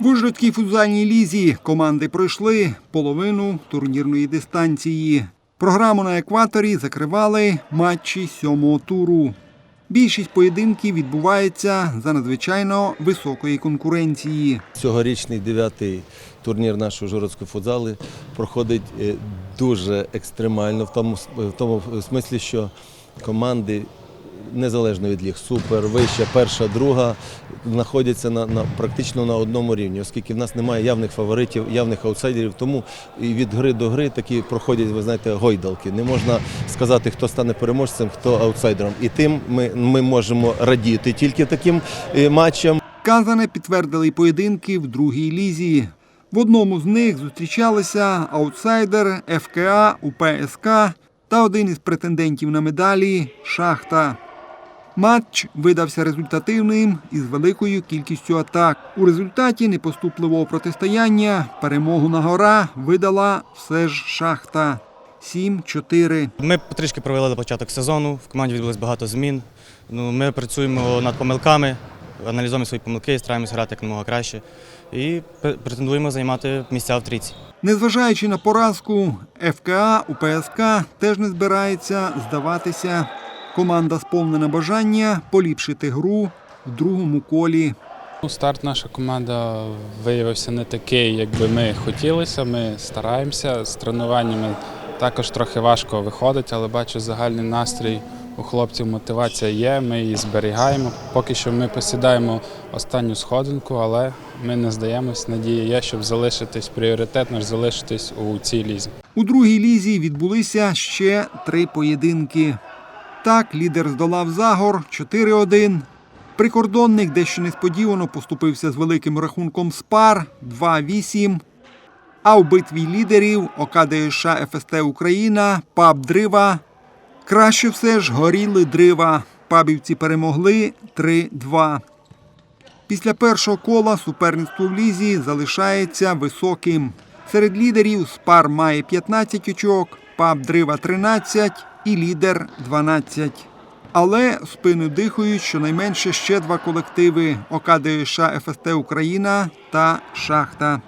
В Ужгородській футзальній лізі команди пройшли половину турнірної дистанції. Програму на екваторі закривали матчі сьомого туру. Більшість поєдинків відбувається за надзвичайно високої конкуренції. Цьогорічний дев'ятий турнір нашого жородського футзалу проходить е, дуже екстремально в тому, в тому смислі, що команди незалежно від їх супер, вища, перша, друга, знаходяться на, на практично на одному рівні, оскільки в нас немає явних фаворитів, явних аутсайдерів. Тому і від гри до гри такі проходять, ви знаєте, гойдалки. Не можна сказати, хто стане переможцем, хто аутсайдером. І тим ми, ми можемо радіти тільки таким е, матчам. Казане підтвердили й поєдинки в другій лізі. В одному з них зустрічалися аутсайдер ФКА УПСК та один із претендентів на медалі Шахта. Матч видався результативним із великою кількістю атак. У результаті непоступливого протистояння перемогу на гора видала все ж шахта 7-4. Ми трішки провели початок сезону, в команді відбулось багато змін. Ну, ми працюємо над помилками, аналізуємо свої помилки, стараємося грати якомога краще і претендуємо займати місця в трійці. Незважаючи на поразку, ФКА УПСК теж не збирається здаватися. Команда сповнена бажання поліпшити гру в другому колі. Ну, Старт наша команда виявився не такий, як би ми хотілося. Ми стараємося з тренуваннями. Також трохи важко виходить, але бачу загальний настрій у хлопців. Мотивація є, ми її зберігаємо. Поки що ми посідаємо останню сходинку, але ми не здаємось. Надія є, щоб залишитись пріоритет наш залишитись у цій лізі. У другій лізі відбулися ще три поєдинки. Так, лідер здолав Загор 4-1. Прикордонник дещо несподівано поступився з великим рахунком Спар 2-8. А у битві лідерів ОКДШ ФСТ Україна, ПАБ Дрива. Краще все ж горіли дрива. Пабівці перемогли 3-2. Після першого кола суперництво в лізі залишається високим. Серед лідерів Спар має 15 очок, ПАБ Дрива 13 і лідер 12. Але спини дихають щонайменше ще два колективи ОКДШ ФСТ Україна та Шахта.